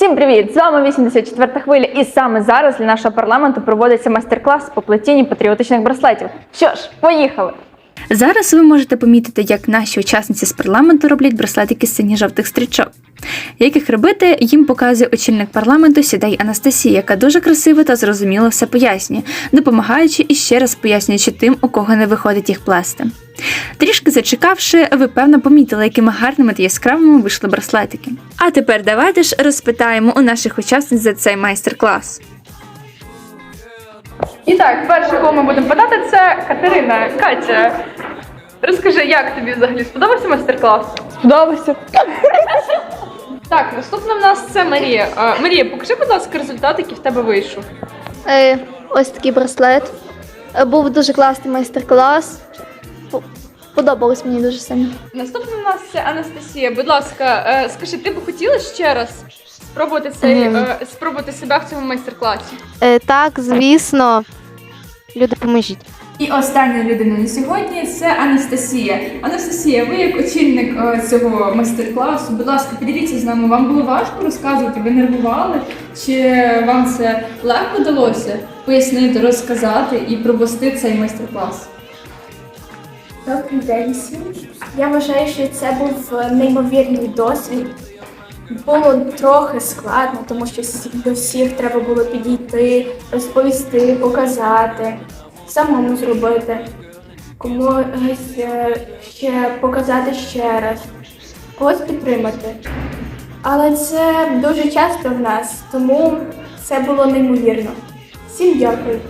Всім привіт! З вами 84 хвиля, і саме зараз для нашого парламенту проводиться майстер-клас по плетінні патріотичних браслетів. Що ж, поїхали! Зараз ви можете помітити, як наші учасниці з парламенту роблять браслетики з сині-жовтих стрічок. Як їх робити, їм показує очільник парламенту Сідай Анастасія, яка дуже красиво та зрозуміло все пояснює, допомагаючи і ще раз пояснюючи тим, у кого не виходить їх плести. Трішки зачекавши, ви певно помітили, якими гарними та яскравими вийшли браслетики. А тепер давайте ж розпитаємо у наших учасниць за цей майстер-клас. І так, перше, кого ми будемо питати, це Катерина. Катя, розкажи, як тобі взагалі сподобався майстер-клас? Сподобався. Так, наступна в нас це Марія. А, Марія, покажи, будь ласка, результат, який в тебе вийшов. Е, ось такий браслет. Е, Був дуже класний майстер-клас. По- Подобалось мені дуже сильно. Наступна в нас це Анастасія. Будь ласка, е, скажи, ти б хотіла ще раз спробувати цей Мгм. е, спробувати себе в цьому майстер-класі? Е, так, звісно. Люди, поможіть. І остання людина на сьогодні це Анастасія. Анастасія, ви як очільник е, цього майстер-класу, будь ласка, поділіться з нами. Вам було важко розказувати? Ви нервували? Чи вам це легко вдалося пояснити, розказати і провести цей майстер-клас? Добрий день всім. Я вважаю, що це був неймовірний досвід. Було трохи складно, тому що до всіх треба було підійти, розповісти, показати, самому зробити, комусь е, ще показати ще раз, когось підтримати. Але це дуже часто в нас, тому це було неймовірно. Всім дякую.